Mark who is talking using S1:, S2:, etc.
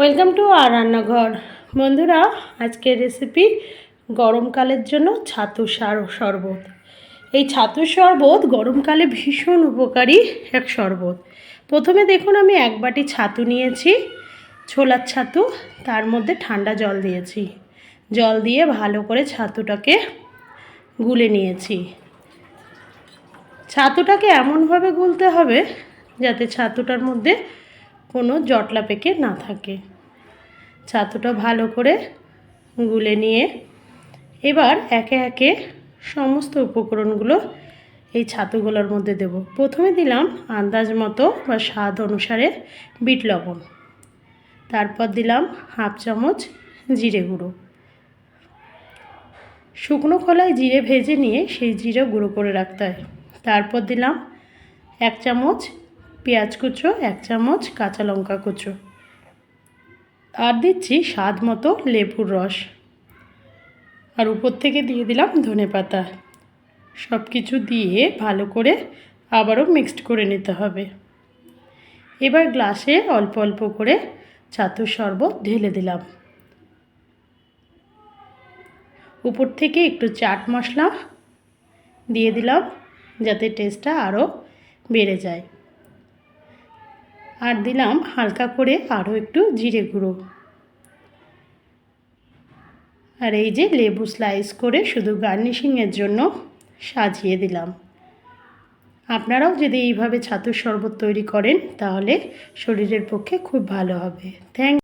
S1: Welcome to আর রান্নাঘর। বন্ধুরা, আজকের রেসিপি গরমকালের জন্য ছাতু সার শরবত। এই ছাতুর শরবত গরমকালে ভীষণ উপকারী এক শরবত। প্রথমে দেখুন, আমি এক বাটি ছাতু নিয়েছি, ছোলার ছাতু, তার মধ্যে ঠান্ডা জল দিয়েছি। জল দিয়ে ভালো করে ছাতুটাকে গুলে নিয়েছি। ছাতুটাকে এমনভাবে গুলতে হবে যাতে ছাতুটার মধ্যে কোনো জটলা পেকে না থাকে। ছাতুটা ভালো করে গুলে নিয়ে এবার একে একে সমস্ত উপকরণগুলো এই ছাতুগুলোর মধ্যে দেব। প্রথমে দিলাম আন্দাজ মতো বা স্বাদ অনুসারে বিট লবণ। তারপর দিলাম হাফ চামচ জিরে গুঁড়ো। শুকনো খোলায় জিরে ভেজে নিয়ে সেই জিরে গুঁড়ো করে রাখতে হয়। তারপর দিলাম এক চামচ পেঁয়াজ কুচো, এক চামচ কাঁচা লঙ্কা কুচো। আর দিচ্ছি স্বাদ মতো লেবুর রস। আর উপর থেকে দিয়ে দিলাম ধনে পাতা। সব কিছু দিয়ে ভালো করে আবারও মিক্সড করে নিতে হবে। এবার গ্লাসে অল্প অল্প করে ছাতুর শরবত ঢেলে দিলাম। উপর থেকে একটু চাট মশলা দিয়ে দিলাম যাতে টেস্টটা আরও বেড়ে যায়। আর দিলাম হালকা করে আরও একটু জিরে গুঁড়ো। আর এই যে লেবু স্লাইস করে শুধু গার্নিশিংয়ের জন্য সাজিয়ে দিলাম। আপনারাও যদি এইভাবে ছাতুর শরবত তৈরি করেন তাহলে শরীরের পক্ষে খুব ভালো হবে। থ্যাংক